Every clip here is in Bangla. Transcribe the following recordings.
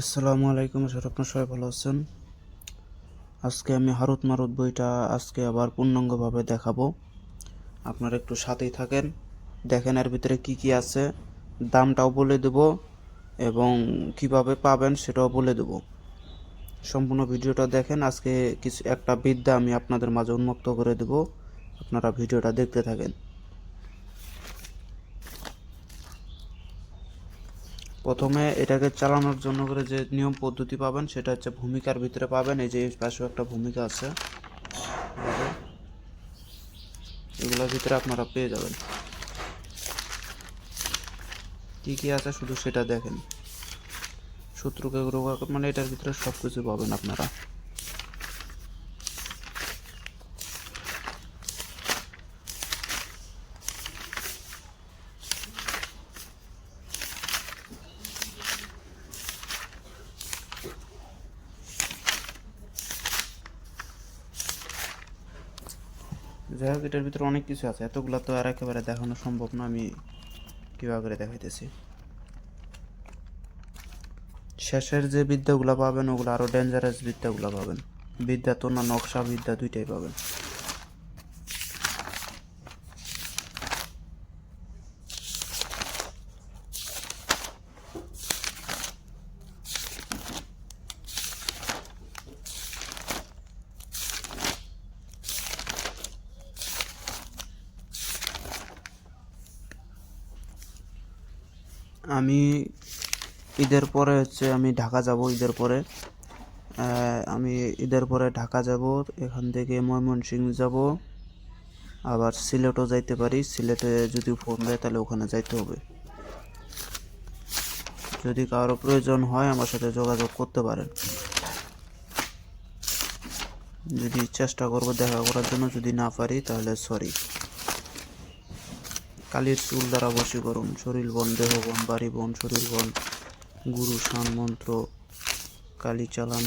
আসসালামু আলাইকুম স্যার আপনার সবাই ভালো আছেন। আজকে আমি হারুত মারুত বইটা আজকে আবার পূর্ণাঙ্গভাবে দেখাবো। আপনারা একটু সাথেই থাকেন, দেখেন এর ভিতরে কি কি আছে, দামটাও বলে দেব এবং কীভাবে পাবেন সেটাও বলে দেব। সম্পূর্ণ ভিডিওটা দেখেন, আজকে কিছু একটা বিদ্যা আমি আপনাদের মাঝে উন্মুক্ত করে দেব। আপনারা ভিডিওটা দেখতে থাকেন। প্রথমে এটাকে চালানোর জন্য করে যে নিয়ম পদ্ধতি পাবেন, সেটা হচ্ছে ভূমিকার ভিতরে পাবেন। এই যে পাশেও একটা ভূমিকা আছে। এগুলোর ভিতরে আপনারা পেয়ে যাবেন। কী কী আছে শুধু সেটা দেখেন। শত্রুকে মানে এটার ভিতরে সব কিছু পাবেন আপনারা। যাই হোক এটার ভিতরে অনেক কিছু আছে। এতগুলো তো আর একেবারে দেখানো সম্ভব না, আমি কীভাবে করে দেখাইতেছি? শেষের যে বিদ্যাগুলো পাবেন, ওগুলো আরও ডেঞ্জারাস বিদ্যাগুলো পাবেন। বিদ্যা তো না, নকশা বিদ্যা দুইটাই পাবেন। আমি ঈদের পরে হচ্ছে আমি ঢাকা যাব ঈদের পরে। আমি ঈদের পরে ঢাকা যাব, এখান থেকে ময়মনসিংহ যাব। আবার সিলেটও যাইতে পারি, সিলেটে যদি ফোন দেয় তাহলে ওখানে যাইতে হবে। যদি কারও প্রয়োজন হয় আমার সাথে যোগাযোগ করতে পারেন। যদি চেষ্টা করব দেখা করার জন্য, যদি না পারি তাহলে সরি কালির চুল দ্বারা বশীকরণ শরীর বন, দেহ বন, বাড়ি বন, শরীর বন, গুরু শান মন্ত্র, কালী চালান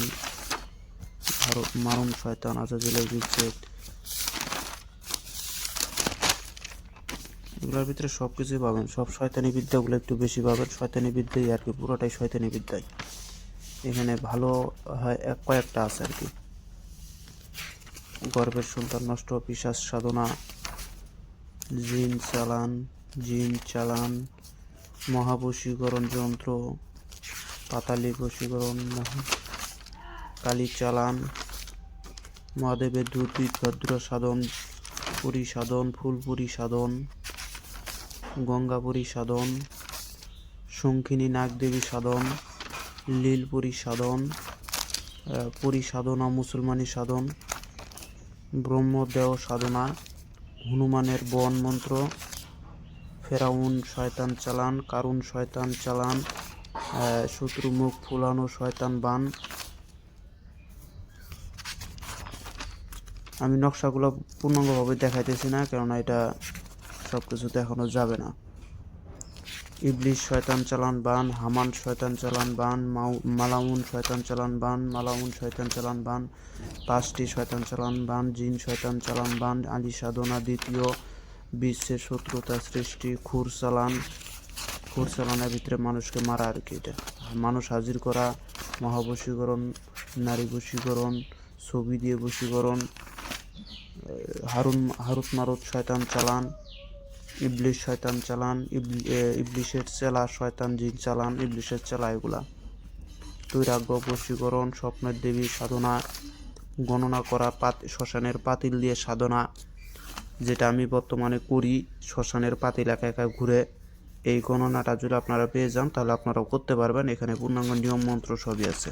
ভারত মারুন শয়তান আজাজিলের বিচ্ছেদ। এগুলোর ভিতরে সব কিছুই পাবেন। সব শয়তানি বিদ্যাগুলো একটু বেশি পাবেন। শয়তানি বিদ্যাই আর কি, পুরোটাই শয়তানি বিদ্যাই। এখানে ভালো হয় এক কয়েকটা আছে আর কি। গর্ভের সন্তান, নষ্ট পিসাস সাধনা জিন চালান জিন চালান, মহাবশীকরণ যন্ত্র, পাতালি বশীকরণ কালী চালান, মহাদেবের দুর্বিদ ভদ্র সাধন পুরী সাধন ফুলপুরি সাধন গঙ্গাপুরী সাধন শঙ্খিনী নাগদেবী সাধন লীলপুরী সাধন পুরী সাধনা মুসলমানি সাধন ব্রহ্মদেহ সাধনা হনুমানের বন মন্ত্র, ফেরাউন শয়তান চালান, কারুন শয়তান চালান শত্রুমুখ শত্রু মুখ ফুলানো শয়তান বান। আমি নকশাগুলো পূর্ণাঙ্গভাবে দেখাইতেছি না, কেননা এটা সব কিছু দেখানো যাবে না। ইবলিশ শয়তান চালান বান, হামান শয়তান চালান বান মালাউন শয়তান চালান বান, মালাউন শয়তান চালান বান, পাঁচটি শয়তান চালান বান, জিন শয়তান চালান বান, আলী সাধনা দ্বিতীয় বিশ্বের শত্রুতা সৃষ্টি, খুর চালান, খুর চালানের ভিতরে মানুষকে মারা আর কি এটা। মানুষ হাজির করা, মহাবশীকরণ, নারী বশীকরণ, ছবি দিয়ে বশীকরণ হারুন, হারুত মারুত শয়তান চালান ইবলিশ শয়তান চালান, ইবলি- ইবলিশের চেলা, শয়তান জিন চালান, ইবলিশের চেলা এগুলা। তৈরাগ্য বশীকরণ, স্বপ্নের দেবী সাধনা, গণনা করা, পাত, শ্মশানের পাতিল দিয়ে সাধনা, যেটা আমি বর্তমানে করি, শ্মশানের পাতিল একা একা ঘুরে। এই গণনাটা যদি আপনারা পেয়ে যান, তাহলে আপনারাও করতে পারবেন। এখানে পূর্ণাঙ্গ নিয়ম মন্ত্র সবই আছে।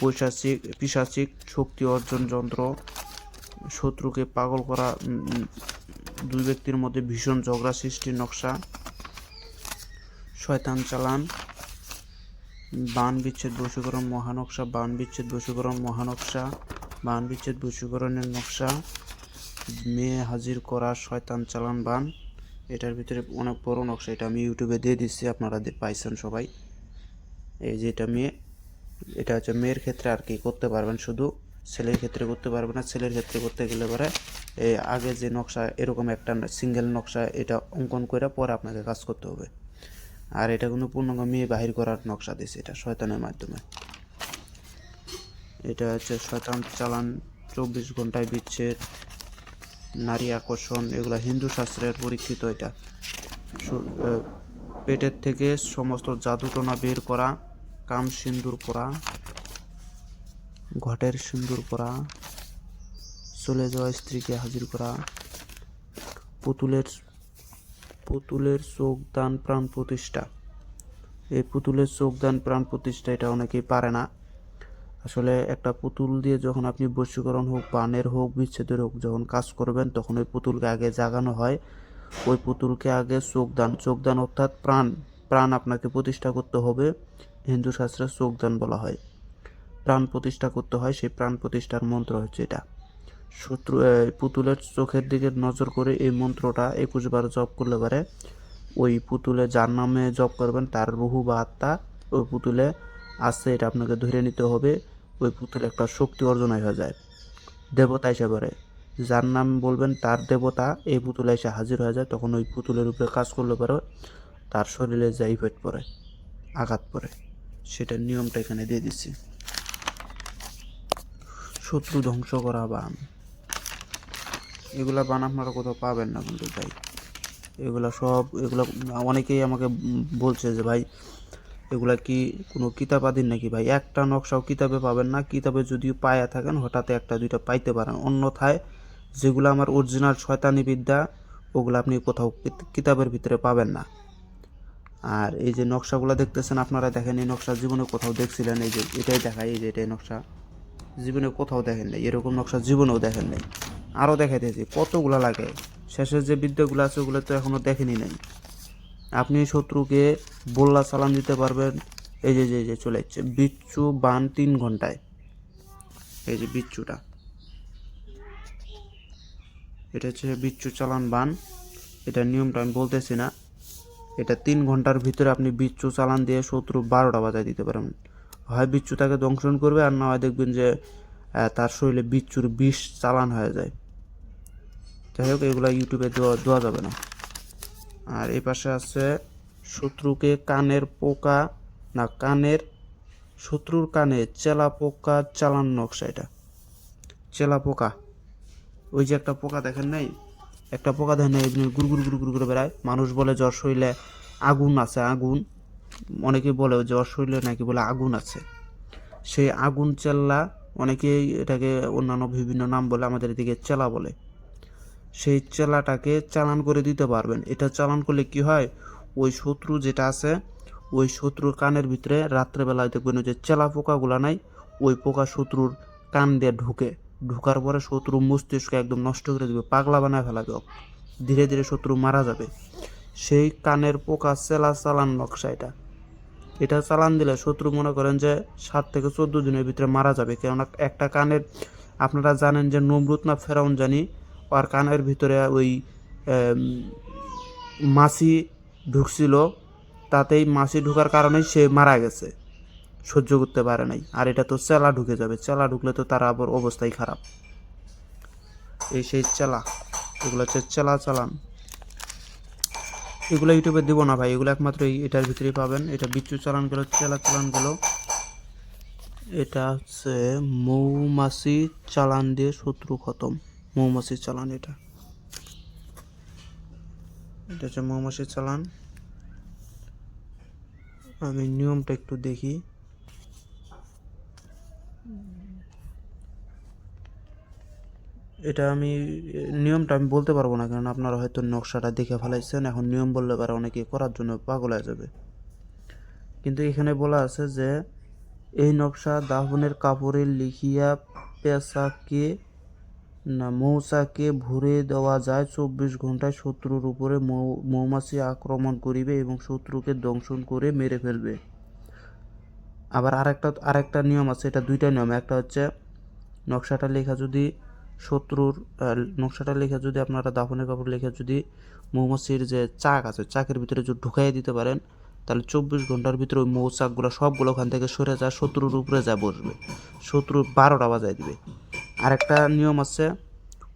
পৈশাচিক, পিশাচিক, শক্তি অর্জন যন্ত্র, শত্রুকে পাগল করা দুই ব্যক্তির মধ্যে ভীষণ ঝগড়া, সৃষ্টির নকশা। শয়তান চালান। বান বিচ্ছেদ বশীকরণ মহানকশা বান বিচ্ছেদ বশীকরণ মহানকশা বান বিচ্ছেদ বশীকরণের নকশা। মেয়ে হাজির করা, শয়তান চালান, বান। এটার ভিতরে অনেক বড় নকশা। এটা আমি ইউটিউবে দিয়ে দিচ্ছি, আপনারা পাইছেন সবাই। এই যে এটা মেয়ে, এটা হচ্ছে মেয়ের ক্ষেত্রে আর কি, করতে পারবেন শুধু ছেলের ক্ষেত্রে করতে পারবে না। ছেলের ক্ষেত্রে করতে গেলে পরে আগে যে নকশা, এরকম একটা সিঙ্গেল নকশা, এটা অঙ্কন করে পরে আপনাকে কাজ করতে হবে। আর এটা কোনো পূর্ণাঙ্গ মেয়ে বাহির করার নকশা দিছে, এটা শয়তানের মাধ্যমে। এটা হচ্ছে শয়তান চালান, চব্বিশ ঘন্টায় বিচ্ছেদ, নারী আকর্ষণ, এগুলা হিন্দু শাস্ত্রের পরীক্ষিত এটা। পেটের থেকে সমস্ত জাদুটনা বের করা, কাম সিন্দুর পরা ঘটের সিন্দুর পরা, চলে যাওয়া স্ত্রীকে হাজির করা, পুতুলের পুতুলের চোখ দান প্রাণ প্রতিষ্ঠা। এই পুতুলের চোখ দান প্রাণ প্রতিষ্ঠা এটা অনেকেই পারে না। আসলে একটা পুতুল দিয়ে যখন আপনি বশীকরণ হোক, বানের হোক, বিচ্ছেদের হোক, যখন কাজ করবেন, তখন ওই পুতুলকে আগে জাগানো হয়। ওই পুতুলকে আগে চোখদান চোখদান অর্থাৎ প্রাণ প্রাণ আপনাকে প্রতিষ্ঠা করতে হবে। হিন্দু শাস্ত্রে চোখদান বলা হয়। প্রাণ প্রতিষ্ঠা করতে হয়, সেই প্রাণ প্রতিষ্ঠার মন্ত্র হচ্ছে এটা। শত্রু পুতুলের চোখের দিকে নজর করে এই মন্ত্রটা একুশ বার জপ করলে পারে। ওই পুতুলে যার নামে জপ করবেন, তার রুহু বা আত্মা ওই পুতুলে আসছে এটা আপনাকে ধরে নিতে হবে। ওই পুতুলে একটা শক্তি অর্জন হয়ে যায়। দেবতা এসে পড়ে। যার নাম বলবেন তার দেবতা, এই পুতুলে এসে হাজির হয়ে যায়, তখন ওই পুতুলের উপরে কাজ করলে পারে, তার শরীরে যে ইফেক্ট পড়ে, আঘাত পড়ে। সেটার নিয়মটা এখানে দিয়ে দিচ্ছি। শত্রু ধ্বংস করা বান। এগুলা বান আপনারা কোথাও পাবেন না কিন্তু ভাই। এগুলা সব, এগুলা অনেকেই আমাকে বলছে যে ভাই, এগুলা কি কোনো কিতাব আদিন নাকি ভাই? একটা নকশাও কিতাবে পাবেন না। কিতাবে যদিও পায়া থাকেন, হঠাৎ একটা, দুইটা পাইতে পারেন। অন্যথায় যেগুলো আমার অরিজিনাল শয়তানি বিদ্যা, ওগুলো আপনি কোথাও কিতাবের ভিতরে পাবেন না। আর এই যে নকশাগুলো দেখতেছেন, আপনারা দেখেন এই নকশা জীবনে কোথাও দেখছিলেন, এই যে এটাই দেখায় এই যে এটাই নকশা। জীবনে কোথাও দেখেন নাই, এরকম নকশা জীবনেও দেখেন নাই। আরও দেখাইতেছি কতগুলো লাগে? শেষের যে বিদ্যাগুলো আছে, ওগুলো তো এখনও দেখেনি নাই। আপনি শত্রুকে বল্লা চালান দিতে পারবেন। এই যে যে যে, চলে যাচ্ছে বিচ্ছু বান তিন ঘন্টায়। এই যে বিচ্ছুটা। এটা হচ্ছে বিচ্ছু চালান বান। এটার নিয়মটা আমি বলতেছি না। এটা তিন ঘণ্টার ভিতরে আপনি বিচ্ছু চালান দিয়ে শত্রু বারোটা বাজায় দিতে পারেন। হয় বিচ্ছু তাকে দংশন করবে, আর না হয় দেখবেন যে তার শরীরে বিচ্ছুর বিষ চালান হয়ে যায়। যাই হোক, এগুলো ইউটিউবে দেওয়া দেওয়া যাবে না। আর এই পাশে আছে শত্রুকে কানের পোকা, না, কানের, শত্রুর কানে চেলা পোকা চালান নকশা এটা। চেলা পোকা। ওই যে একটা পোকা দেখেন নাই? একটা পোকা দেখেন নাই গুড় গুড় গুড় গুড় করে বেড়ায়। মানুষ বলে জ্বর শরীরে আগুন আছে, আগুন। অনেকে বলে জ্বর শরীরে নাকি বলে আগুন আছে। সেই আগুন চেল্লা অনেকেই এটাকে অন্যান্য বিভিন্ন নাম বলে আমাদের এদিকে চেলা বলে। সেই চেলাটাকে চালান করে দিতে পারবেন। এটা চালান করলে কি হয়? ওই শত্রু যেটা আছে, ওই শত্রুর কানের ভিতরে রাত্রেবেলায় দেখবেন যে চেলা পোকাগুলা নাই, ওই পোকা শত্রুর কান দিয়ে ঢুকে। ঢুকার পরে শত্রু মস্তিষ্ক একদম নষ্ট করে দেবে, পাগলা বানায় ফেলাবে। ধীরে ধীরে শত্রু মারা যাবে। সেই কানের পোকা, চেলা, চালান নকশা এটা। এটা চালান দিলে শত্রু মনে করেন যে সাত থেকে চোদ্দ দিনের ভিতরে মারা যাবে। কেননা একটা কানের, আপনারা জানেন যে নমরুদ না ফেরাউন জানি আর কানের ভিতরে ওই মাছি ঢুকছিল, তাতেই মাছি ঢুকার কারণে সে মারা গেছে। সহ্য করতে পারে নাই। আর এটা তো চেলা ঢুকে যাবে। চেলা ঢুকলে তো তার আবার অবস্থাই খারাপ। এই সেই চেলা, এগুলো হচ্ছে চেলা চালান। এগুলো ইউটিউবে দিব না ভাই, এগুলো একমাত্র এটার ভিতরেই পাবেন। এটা বিচ্ছু চালানগুলো চেলা চালান গেলো। এটা হচ্ছে মৌমাছি চালান দিয়ে শত্রু খতম। মৌমাছি চালান এটা। এটা হচ্ছে মৌমাছি চালান। আমি নিয়মটা একটু দেখি। এটা আমি নিয়মটা আমি বলতে পারব না কারণ আপনারা হয়তো নকশাটা দেখে ফেলাইছেন। এখন নিয়ম বললে পারে অনেকে করার জন্য পাগল হয়ে যাবে। কিন্তু এখানে বলা আছে যে, এই নকশা দাহনের কাপড়ে লিখিয়া পেশাকে, না, মৌচাকে ভরে দেওয়া যায়। চব্বিশ ঘন্টায় শত্রুর উপরে মৌ- মৌমাছি আক্রমণ করিবে এবং শত্রুকে দংশন করে মেরে ফেলবে। আবার আরেকটা আরেকটা নিয়ম আছে, এটা দুইটা নিয়ম। একটা হচ্ছে, নকশাটা লেখা যদি শত্রুর নকশাটা লেখা যদি আপনারা দাফনের কাপড় লেখা যদি মৌমাছির যে চাক আছে, চাকের ভিতরে যদি ঢুকাই দিতে পারেন, তাহলে চব্বিশ ঘণ্টার ভিতরে ওই মৌচাকগুলো সবগুলো ওখান থেকে সরে যায়, শত্রুর উপরে যা বসবে। শত্রুর বারোটা বাজায় দিবে। আরেকটা নিয়ম আছে,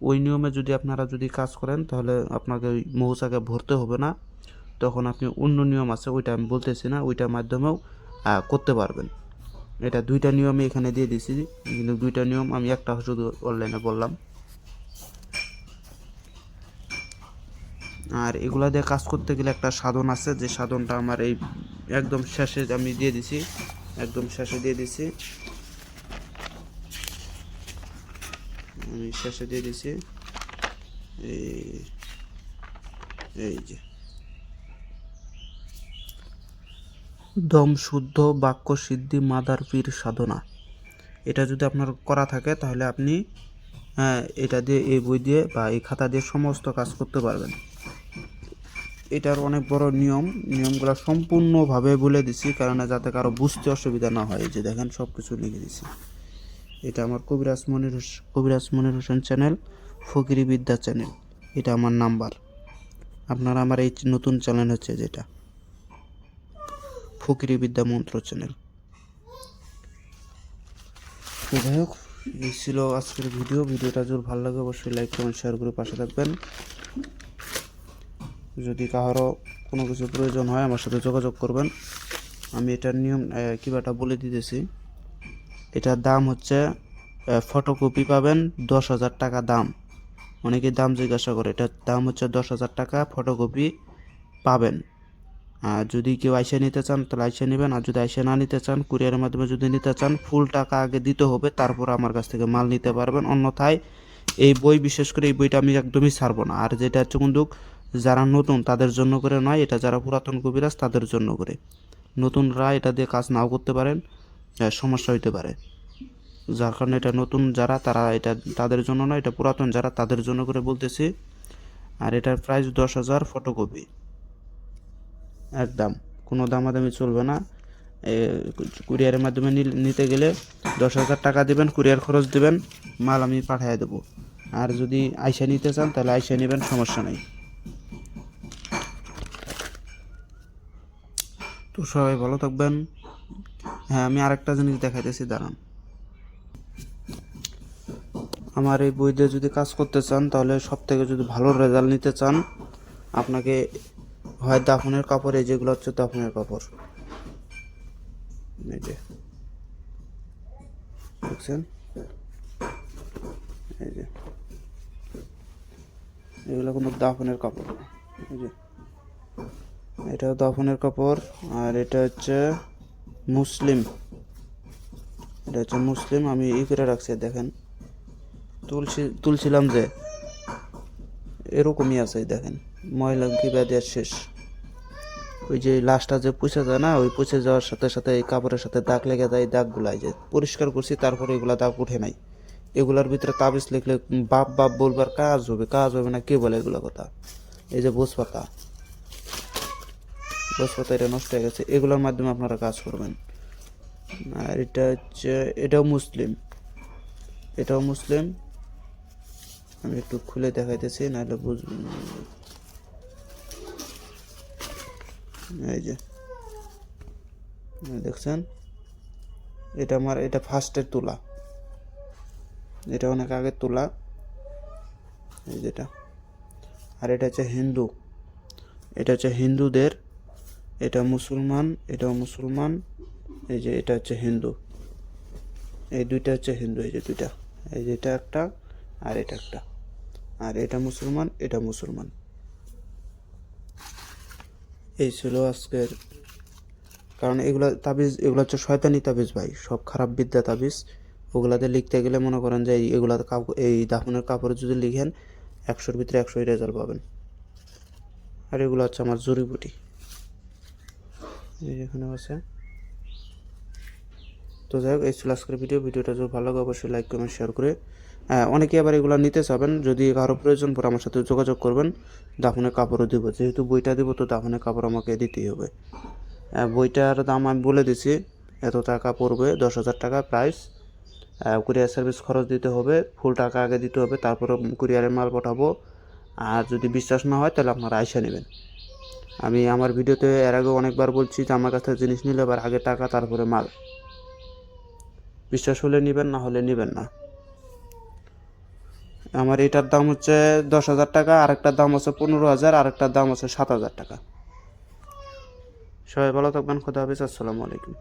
ওই নিয়মে যদি আপনারা যদি কাজ করেন, তাহলে আপনাকে ওই মৌচাকে ভরতে হবে না। তখন আপনি অন্য নিয়ম আছে, ওইটা আমি বলতেছি না, ওইটার মাধ্যমেও করতে পারবেন। এটা দুইটা নিয়মই এখানে দিয়ে দিছি, কিন্তু দুইটা নিয়ম আমি একটা শুধু অনলাইনে বললাম। আর এগুলা দিয়ে কাজ করতে গেলে একটা সাধন আছে, যে সাধনটা আমার এই একদম শেষে আমি দিয়ে দিছি, একদম শেষে দিয়ে দিছি। আমি শেষে দিয়ে দিছি। এই এই যে। দম শুদ্ধ বাক্য সিদ্ধি মাদার পীর সাধনা। এটা যদি আপনার করা থাকে, তাহলে আপনি হ্যাঁ এটা দিয়ে, এই বই দিয়ে বা এই খাতা দিয়ে সমস্ত কাজ করতে পারবেন। এটার অনেক বড় নিয়ম। নিয়মগুলো সম্পূর্ণভাবে বলে দিছি, কারণ যাতে কারও বুঝতে অসুবিধা না হয়। যে দেখেন সব কিছু লিখে দিছি। এটা আমার কবিরাজ মনির কবিরাজ মনির হোসেন চ্যানেল, ফকিরি বিদ্যা চ্যানেল। এটা আমার নাম্বার। আপনারা আমার এই নতুন চ্যানেল হচ্ছে যেটা। ফকিরি বিদ্যা মন্ত্র চ্যানেল। যাই হোক, এই ছিল আজকের ভিডিও। ভিডিওটা যদি ভালো লাগে, অবশ্যই লাইক কমেন্ট শেয়ার করে পাশে থাকবেন। যদি কারও কোনো কিছু প্রয়োজন হয়, আমার সাথে যোগাযোগ করবেন। আমি এটার নিয়ম কিবাটা বলে দিতেছি। এটার দাম হচ্ছে ফটোকপি পাবেন দশ হাজার টাকা দাম। অনেকে দাম জিজ্ঞাসা করে, এটার দাম হচ্ছে দশ হাজার টাকা ফটোকপি পাবেন। আর যদি কেউ আইসে নিতে চান, তাহলে আইসে নেবেন। আর যদি আইসে না নিতে চান, কুরিয়ারের মাধ্যমে যদি নিতে চান, ফুল টাকা আগে দিতে হবে, তারপর আমার কাছ থেকে মাল নিতে পারবেন। অন্যথায় এই বই, বিশেষ করে এই বইটা আমি একদমই ছাড়বো না। আর যেটা হচ্ছে কিন্তু যারা নতুন, তাদের জন্য করে নয়, এটা যারা পুরাতন কবিরাজ, তাদের জন্য করে। নতুনরা এটা দিয়ে কাজ নাও করতে পারেন সমস্যা হইতে পারে। যার কারণে এটা নতুন যারা, তারা এটা তাদের জন্য নয়, এটা পুরাতন যারা, তাদের জন্য করে বলতেছি। আর এটার প্রাইস দশ হাজার ফটোকপি একদম। কোনো দামাদামি চলবে না। কুরিয়ারের মাধ্যমে নিতে গেলে দশ হাজার টাকা দেবেন, কুরিয়ার খরচ দিবেন, মাল আমি পাঠিয়ে দেবো। আর যদি আইসা নিতে চান, তাহলে আইসা নেবেন, সমস্যা নেই। তো সবাই ভালো থাকবেন। হ্যাঁ আমি আরেকটা জিনিস দেখাইতেছি, দাঁড়ান। আমার এই বই দিয়ে যদি কাজ করতে চান, তাহলে সব থেকে যদি ভালো রেজাল্ট নিতে চান, আপনাকে হয় দাফনের কাপড়, এই যেগুলো হচ্ছে দাফনের কাপড়। এই যে। দেখছেন? এই যে। এগুলো কোনো দাফনের কাপড় এই যে। এটা দাফনের কাপড়, আর এটা হচ্ছে মুসলিম। এটা হচ্ছে মুসলিম, আমি ই করে রাখছি, দেখেন। তুলছি তুলছিলাম যে, এরকমই আছে, দেখেন। ময়লা কিবা দেওয়ার শেষ। ওই যে লাশটা যে পুষে যায় না, ওই পুষে যাওয়ার সাথে সাথে এই কাপড়ের সাথে দাগ লেগে যায় দাগগুলো যে পরিষ্কার করছি, তারপরে এগুলা দাগ উঠে নাই। এগুলার ভিতরে তাবিজ লিখলে বাপ বাপ বলবার কাজ হবে কাজ হবে না, কে বলে এগুলো কথা? এই যে বোস পাতা বোস পাতা এটা নষ্ট হয়ে গেছে, এগুলোর মাধ্যমে আপনারা কাজ করবেন। আর এটা হচ্ছে, এটাও মুসলিম। এটাও মুসলিম। আমি একটু খুলে দেখাইতেছি, নাহলে বুঝবেন না। এই যে। দেখছেন? এটা আমার, এটা ফার্স্টের তোলা। এটা অনেক আগের তোলা। এই যেটা আর এটা হচ্ছে হিন্দু। এটা হচ্ছে হিন্দুদের। এটা মুসলমান, এটাও মুসলমান। এই যে এটা হচ্ছে হিন্দু। এই দুইটা হচ্ছে হিন্দু, এই যে দুইটা। এই যে এটা একটা আর এটা একটা। আর এটা মুসলমান এটা মুসলমান। এই ছিল আজকের, কারণ এগুলা তাবিজ, এগুলো হচ্ছে শয়তানি তাবিজ ভাই, সব খারাপ বিদ্যা তাবিজ। ওগুলাতে লিখতে গেলে মনে করেন যে এগুলা এই দাফনের কাপড়ে যদি লিখেন, একশোর ভিতরে একশোই রেজাল্ট পাবেন। আর এগুলো হচ্ছে আমার জড়িবুটি এখানে আছে। তো যাই হোক, এই ছিল আজকের ভিডিও। ভিডিওটা যদি ভালো লাগে, অবশ্যই লাইক কমেন্ট শেয়ার করে অনেকে আবার এগুলো নিতে চাবেন। যদি কারও প্রয়োজন পড়ে আমার সাথে যোগাযোগ করবেন। দাফনের কাপড়ও দিব। যেহেতু বইটা দিব তো দাফনের কাপড় আমাকে দিতেই হবে। হ্যাঁ, বইটার দাম আমি বলে দিছি। এত টাকা পড়বে দশ হাজার টাকা প্রাইস কুরিয়ার সার্ভিস খরচ দিতে হবে ফুল টাকা আগে দিতে হবে তারপরে কুরিয়ারে মাল পাঠাবো। আর যদি বিশ্বাস না হয় তাহলে আপনারা আইসা নেবেন। আমি আমার ভিডিওতে এর আগে অনেকবার বলছি যে আমার কাছ থেকে জিনিস নিলে এবার আগে টাকা তারপরে মাল। বিশ্বাস হলে নেবেন না হলে নেবেন না। আমার এটার দাম হচ্ছে দশ হাজার টাকা, আরেকটার দাম হচ্ছে পনেরো হাজার, আরেকটার দাম হচ্ছে সাত হাজার টাকা। সবাই ভালো থাকবেন, খোদা হাফিজ, আসসালামু আলাইকুম।